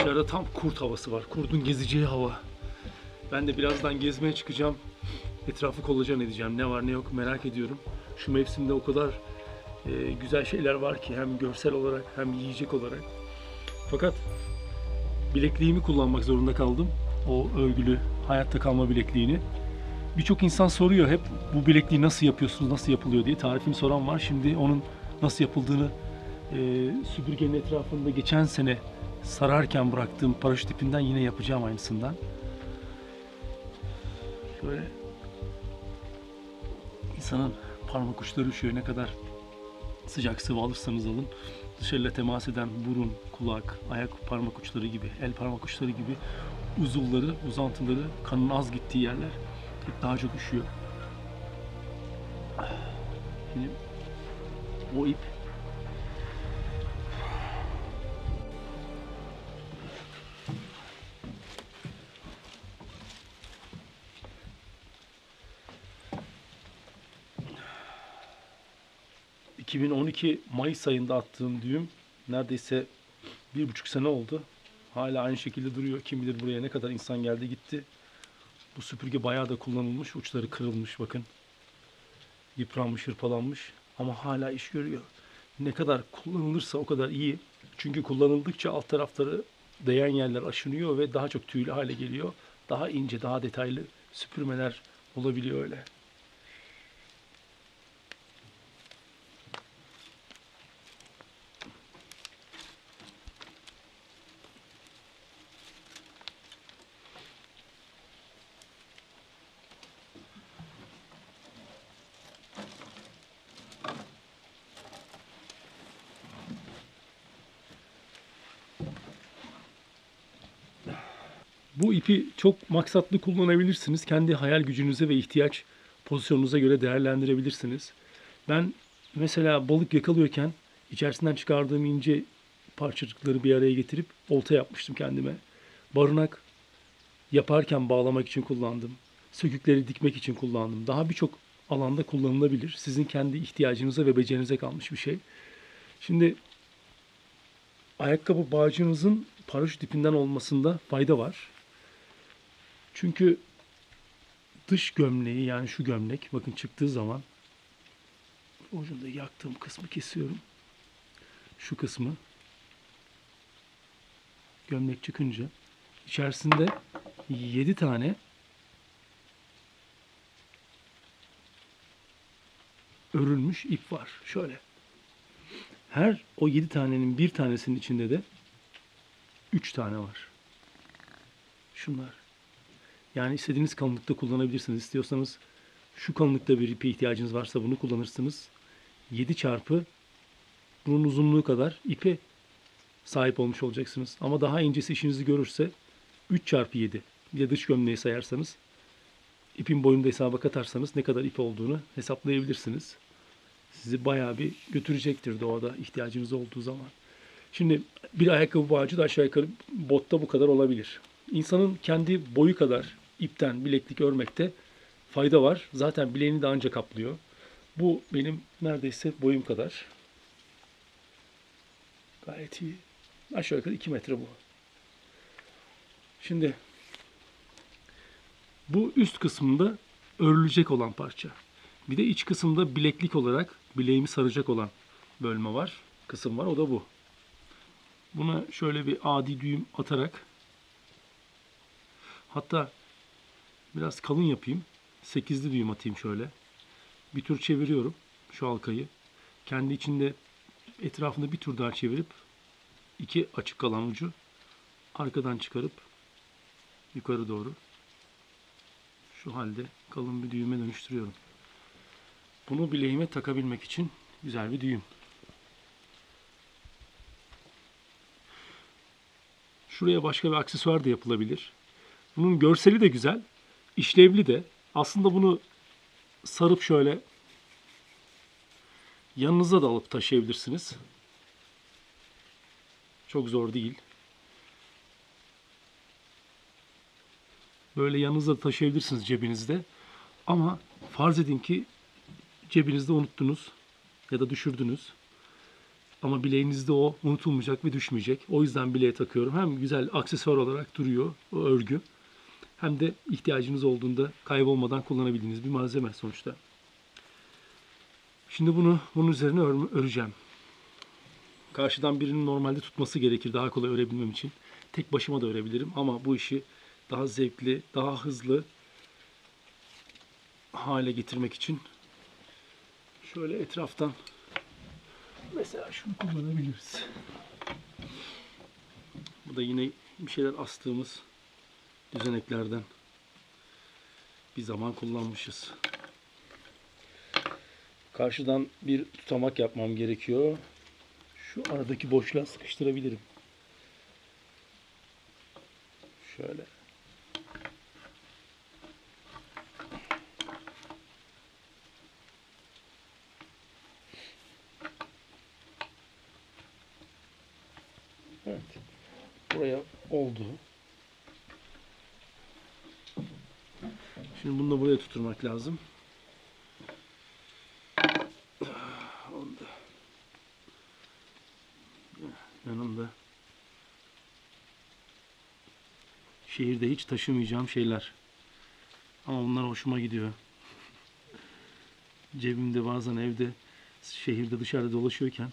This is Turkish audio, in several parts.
Dışarıda tam kurt havası var. Kurdun gezeceği hava. Ben de birazdan gezmeye çıkacağım. Etrafı kolacan edeceğim. Ne var ne yok merak ediyorum. Şu mevsimde o kadar e, güzel şeyler var ki hem görsel olarak hem yiyecek olarak. Fakat bilekliğimi kullanmak zorunda kaldım. O örgülü hayatta kalma bilekliğini. Birçok insan soruyor hep bu bilekliği nasıl yapıyorsunuz, nasıl yapılıyor diye. Tarifini soran var. Şimdi onun nasıl yapıldığını e, süpürgenin etrafında geçen sene sararken bıraktığım paraşüt ipinden yine yapacağım aynısından. Şöyle insanın parmak uçları üşüyor ne kadar sıcak sıvı alırsanız alın dışarıyla temas eden burun, kulak, ayak parmak uçları gibi, el parmak uçları gibi uzuvları, uzantıları, kanın az gittiği yerler hep daha çok üşüyor. Şimdi o ip ...2012 Mayıs ayında attığım düğüm... ...neredeyse bir buçuk sene oldu. Hala aynı şekilde duruyor. Kim bilir buraya ne kadar insan geldi gitti. Bu süpürge bayağı da kullanılmış. Uçları kırılmış bakın. Yıpranmış, hırpalanmış. Ama hala iş görüyor. Ne kadar kullanılırsa o kadar iyi. Çünkü kullanıldıkça alt tarafları değen yerler aşınıyor ve daha çok tüylü hale geliyor. Daha ince, daha detaylı süpürmeler olabiliyor öyle. Bu ipi çok maksatlı kullanabilirsiniz. Kendi hayal gücünüze ve ihtiyaç pozisyonunuza göre değerlendirebilirsiniz. Ben mesela balık yakalıyorken içerisinden çıkardığım ince parçacıkları bir araya getirip olta yapmıştım kendime. Barınak yaparken bağlamak için kullandım. Sökükleri dikmek için kullandım. Daha birçok alanda kullanılabilir. Sizin kendi ihtiyacınıza ve becerinize kalmış bir şey. Şimdi ayakkabı bağcığınızın paraşüt ipinden olmasında fayda var. Çünkü dış gömleği yani şu gömlek bakın çıktığı zaman ucunda yaktığım kısmı kesiyorum. Şu kısmı gömlek çıkınca içerisinde 7 tane örülmüş ip var. Şöyle. Her o 7 tanenin bir tanesinin içinde de 3 tane var. Şunlar. Yani istediğiniz kalınlıkta kullanabilirsiniz. İstiyorsanız şu kalınlıkta bir ipe ihtiyacınız varsa bunu kullanırsınız. 7 çarpı bunun uzunluğu kadar ipe sahip olmuş olacaksınız. Ama daha incesi işinizi görürse 3 çarpı 7. Bir de dış gömleği sayarsanız ipin boyunu da hesaba katarsanız ne kadar ip olduğunu hesaplayabilirsiniz. Sizi bayağı bir götürecektir doğada ihtiyacınız olduğu zaman. Şimdi bir ayakkabı bağcı da aşağı yukarı botta bu kadar olabilir. İnsanın kendi boyu kadar ipten bileklik örmekte fayda var. Zaten bileğini de anca kaplıyor. Bu benim neredeyse boyum kadar. Gayet iyi. Aşağı yukarı 2 metre bu. Şimdi bu üst kısmında örülecek olan parça. Bir de iç kısımda bileklik olarak bileğimi saracak olan bölme var. Kısım var. O da bu. Buna şöyle bir adi düğüm atarak hatta biraz kalın yapayım. 8'li düğüm atayım şöyle. Bir tur çeviriyorum şu halkayı. Kendi içinde etrafında bir tur daha çevirip iki açık kalan ucu arkadan çıkarıp yukarı doğru şu halde kalın bir düğüme dönüştürüyorum. Bunu bileğime takabilmek için güzel bir düğüm. Şuraya başka bir aksesuar da yapılabilir. Bunun görseli de güzel, işlevli de. Aslında bunu sarıp şöyle yanınıza da alıp taşıyabilirsiniz. Çok zor değil. Böyle yanınızda da taşıyabilirsiniz cebinizde. Ama farz edin ki cebinizde unuttunuz ya da düşürdünüz. Ama bileğinizde o unutulmayacak ve düşmeyecek. O yüzden bileğe takıyorum. Hem güzel aksesuar olarak duruyor o örgü. Hem de ihtiyacınız olduğunda kaybolmadan kullanabildiğiniz bir malzeme sonuçta. Şimdi bunu bunun üzerine örme- öreceğim. Karşıdan birinin normalde tutması gerekir daha kolay örebilmem için. Tek başıma da örebilirim ama bu işi daha zevkli, daha hızlı hale getirmek için şöyle etraftan mesela şunu kullanabiliriz. Bu da yine bir şeyler astığımız düzeneklerden bir zaman kullanmışız. Karşıdan bir tutamak yapmam gerekiyor. Şu aradaki boşluğa sıkıştırabilirim. Şöyle. Evet. Buraya oldu. Şimdi bunu da buraya tutturmak lazım. Onu da yanımda şehirde hiç taşımayacağım şeyler. Ama bunlar hoşuma gidiyor. Cebimde bazen evde, şehirde dışarıda dolaşıyorken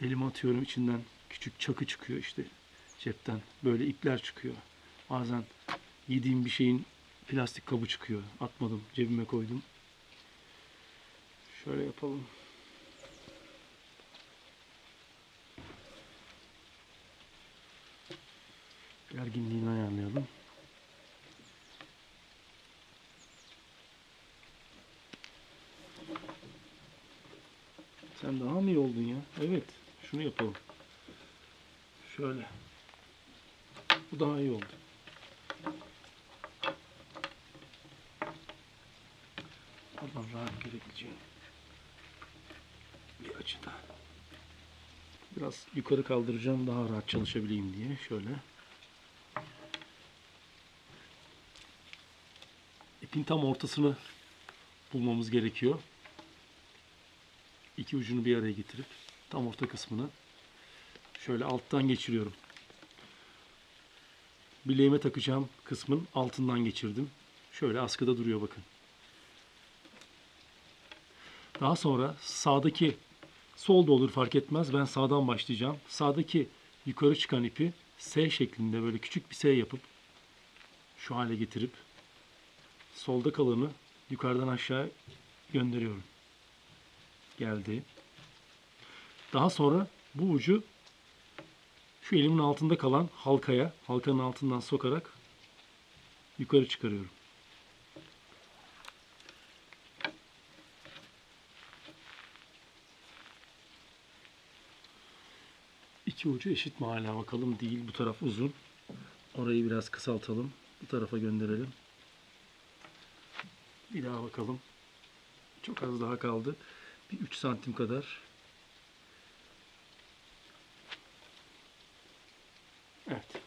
elime atıyorum içinden küçük çakı çıkıyor işte cepten. Böyle ipler çıkıyor. Bazen yediğim bir şeyin plastik kabı çıkıyor. Atmadım, cebime koydum. Şöyle yapalım. Gerginliğini ayarlayalım. Sen daha mı iyi oldun ya? Evet. Şunu yapalım. Şöyle. Bu daha iyi oldu. Oradan rahat girebileceğim. Bir açıda. Biraz yukarı kaldıracağım daha rahat çalışabileyim diye. Şöyle. İpin tam ortasını bulmamız gerekiyor. İki ucunu bir araya getirip tam orta kısmını şöyle alttan geçiriyorum. Bileğime takacağım kısmın altından geçirdim. Şöyle askıda duruyor bakın. Daha sonra sağdaki solda olur fark etmez. Ben sağdan başlayacağım. Sağdaki yukarı çıkan ipi S şeklinde böyle küçük bir S yapıp şu hale getirip solda kalanı yukarıdan aşağı gönderiyorum. Geldi. Daha sonra bu ucu şu elimin altında kalan halkaya, halkanın altından sokarak yukarı çıkarıyorum. İki ucu eşit mi hala bakalım değil. Bu taraf uzun. Orayı biraz kısaltalım. Bu tarafa gönderelim. Bir daha bakalım. Çok az daha kaldı. Bir 3 santim kadar. Evet.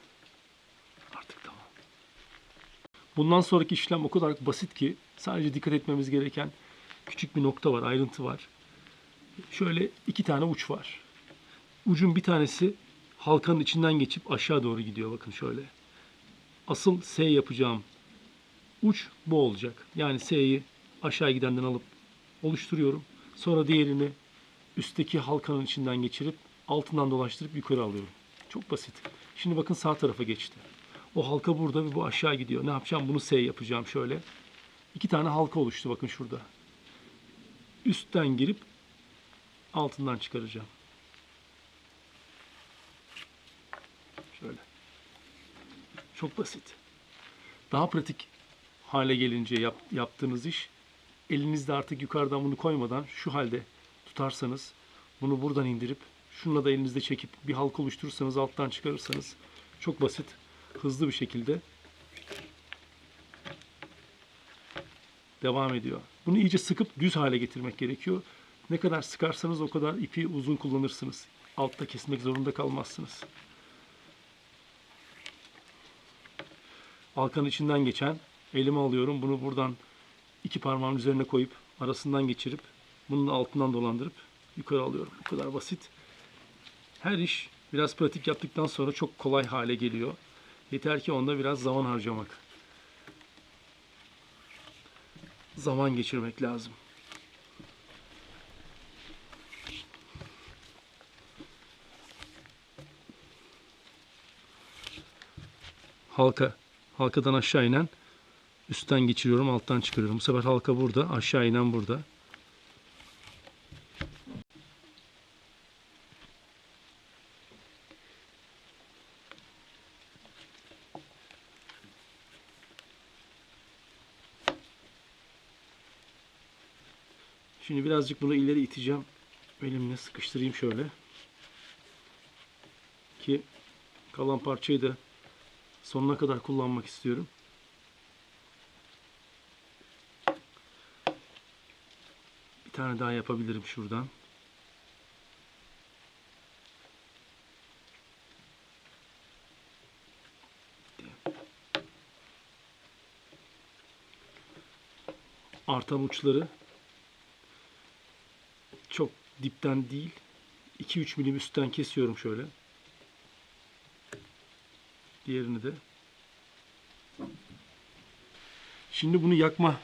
Artık tamam. Bundan sonraki işlem o kadar basit ki sadece dikkat etmemiz gereken küçük bir nokta var, ayrıntı var. Şöyle iki tane uç var. Ucun bir tanesi halkanın içinden geçip aşağı doğru gidiyor. Bakın şöyle. Asıl S yapacağım uç bu olacak. Yani S'yi aşağı gidenden alıp oluşturuyorum. Sonra diğerini üstteki halkanın içinden geçirip altından dolaştırıp yukarı alıyorum. Çok basit. Şimdi bakın sağ tarafa geçti. O halka burada ve bu aşağı gidiyor. Ne yapacağım? Bunu S yapacağım şöyle. İki tane halka oluştu bakın şurada. Üstten girip altından çıkaracağım. Şöyle. Çok basit. Daha pratik hale gelince yap, yaptığınız iş elinizde artık yukarıdan bunu koymadan şu halde tutarsanız bunu buradan indirip şununla da elinizde çekip bir halka oluşturursanız alttan çıkarırsanız çok basit hızlı bir şekilde devam ediyor. Bunu iyice sıkıp düz hale getirmek gerekiyor. Ne kadar sıkarsanız o kadar ipi uzun kullanırsınız. Altta kesmek zorunda kalmazsınız. Halkanın içinden geçen elime alıyorum. Bunu buradan iki parmağın üzerine koyup arasından geçirip bunun altından dolandırıp yukarı alıyorum. Bu kadar basit. Her iş biraz pratik yaptıktan sonra çok kolay hale geliyor. Yeter ki onda biraz zaman harcamak. Zaman geçirmek lazım. Halka. Halkadan aşağı inen üstten geçiriyorum, alttan çıkarıyorum. Bu sefer halka burada, aşağı inen burada. Şimdi birazcık bunu ileri iteceğim. Elimle sıkıştırayım şöyle. Ki kalan parçayı da sonuna kadar kullanmak istiyorum. Bir tane daha yapabilirim şuradan. Artan uçları çok dipten değil 2-3 milim üstten kesiyorum şöyle. Diğerini de. Şimdi bunu yakma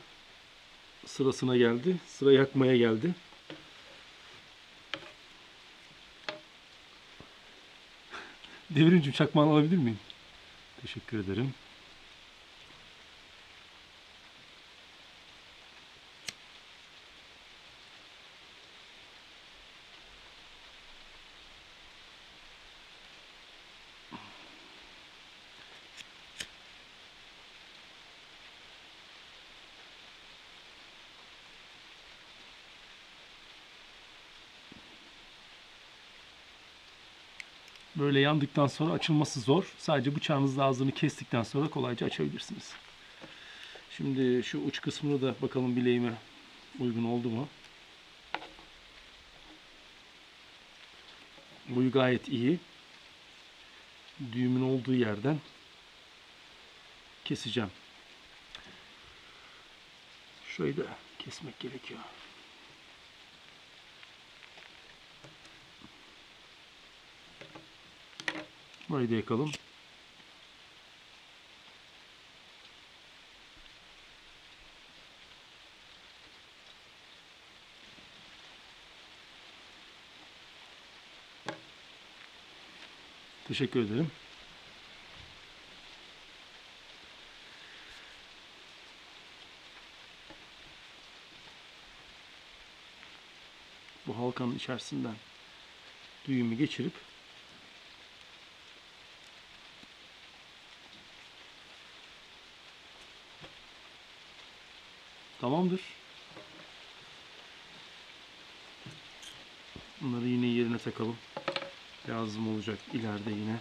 sırasına geldi. Sıra yakmaya geldi. Devrimcim çakmağını alabilir miyim? Teşekkür ederim. Böyle yandıktan sonra açılması zor. Sadece bıçağınızla ağzını kestikten sonra kolayca açabilirsiniz. Şimdi şu uç kısmını da bakalım bileğime uygun oldu mu? Boyu gayet iyi. Düğümün olduğu yerden keseceğim. Da kesmek gerekiyor. Burayı da yakalım. Teşekkür ederim. Bu halkanın içerisinden düğümü geçirip Tamamdır. Bunları yine yerine takalım. Lazım olacak ileride yine.